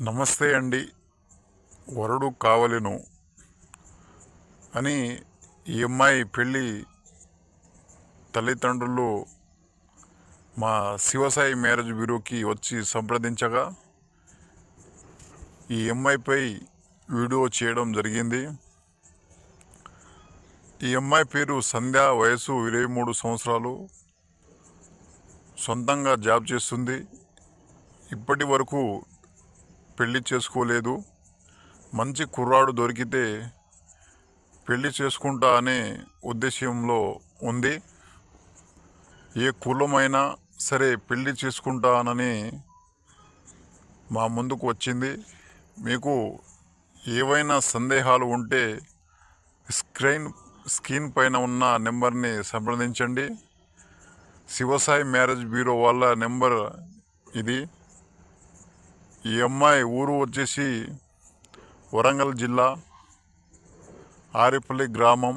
నమస్తే అండి వరుడు కావలెను అని ఈ అమ్మాయి పెళ్ళి తల్లిదండ్రులు మా శివసాయి మ్యారేజ్ బ్యూరోకి వచ్చి సంప్రదించగా ఈ అమ్మాయిపై వీడియో చేయడం జరిగింది. ఈ అమ్మాయి పేరు సంధ్య వయసు ఇరవై మూడు సంవత్సరాలు. సొంతంగా జాబ్ చేస్తుంది. ఇప్పటి వరకు పెళ్ళి చేసుకోలేదు. మంచి కుర్రాడు దొరికితే పెళ్ళి చేసుకుంటా అనే ఉద్దేశంలో ఉంది. ఏ కులమైనా సరే పెళ్ళి చేసుకుంటానని మా ముందుకు వచ్చింది. మీకు ఏవైనా సందేహాలు ఉంటే స్క్రీన్ స్క్రీన్ పైన ఉన్న నెంబర్ని సంప్రదించండి. శివసాయి మ్యారేజ్ బ్యూరో వాళ్ళ నెంబర్ ఇది. ఈ అమ్మాయి ఊరు వచ్చేసి వరంగల్ జిల్లా ఆరిపల్లి గ్రామం